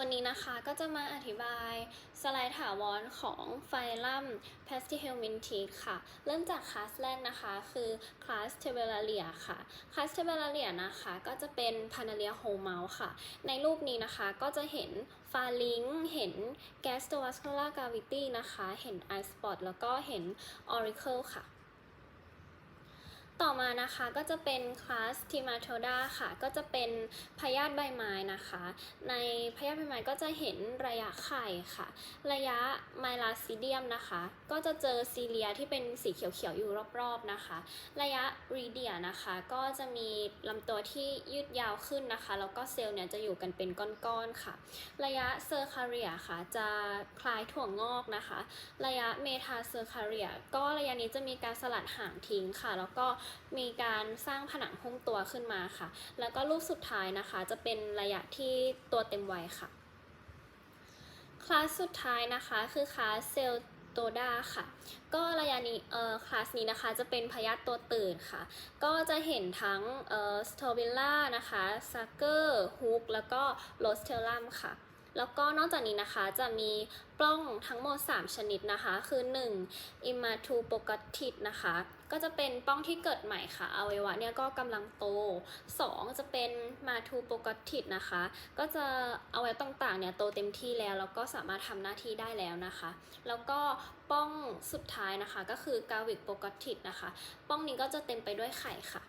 วันนี้นะคะก็จะมาอธิบายสไลด์ถาวรของไฟลัม p a s t i h e l m i n t i ค่ะ เริ่มจากคลาสแรกนะคะ คือคลาส t e b e l a r i a ค่ะคลาส t e b e l a r i a นะคะ ก็จะเป็น p a n a l i a h o m o u s ค่ะ ในรูปนี้นะคะก็จะเห็นฟาลิงเห็น Gastrovascular Gravity นะคะ เห็น Eye Spot แล้วก็เห็น Auricle ค่ะ ต่อมานะคะก็จะเป็นคลาสทิมาโทดาค่ะ ก็จะเป็นพยาธิใบไม้นะคะ ในพยาธิใบไม้ก็จะเห็นระยะไข่ค่ะ ระยะไมลาซิเดียมนะคะ ก็จะเจอซีเลียที่เป็นสีเขียวๆอยู่รอบๆนะคะ ระยะรีเดียนะคะ ก็จะมีลำตัวที่ยืดยาวขึ้นนะคะ แล้วก็เซลล์เนี่ยจะอยู่กันเป็นก้อนๆค่ะ ระยะเซอร์คาเรียค่ะจะคล้ายถั่วงอกนะคะ ระยะเมทาเซอร์คาเรียก็ระยะนี้จะมีการสลัดหางทิ้งค่ะ แล้วก็มีการสร้างผนังหุ้มตัวขึ้นมาค่ะ แล้วก็รูปสุดท้ายนะคะจะเป็นระยะที่ตัวเต็มวัยค่ะ คลาสสุดท้ายนะคะคือคลาสเซลโตดาค่ะ ก็ระยะนี้เอ่อคลาสนี้นะคะจะเป็นพยาธิตัวตื่นค่ะ ก็จะเห็นทั้งเอ่อสโตบิลล่านะคะซักเกอร์ฮุกแล้วก็โรสเทลลัมค่ะ แล้วก็นอกจากนี้นะคะจะมีปล้องทั้งหมด 3 ชนิดนะคะ คือ 1. i m m a t u p o c a t i s นะคะ ก็จะเป็นป้องที่เกิดใหม่ค่ะอวัยวะเนี่ยก็กำลังโต 2. จะเป็น m a t u p o c a t i s นะคะ ก็จะอวัยวะต่างๆเนี่ยโตเต็มที่แล้ว แล้วก็สามารถทำหน้าที่ได้แล้วนะคะ แล้วก็ป้องสุดท้ายนะคะก็คือ g a v i c p o c a t i s นะคะ ป้องนี้ก็จะเต็มไปด้วยไข่ค่ะ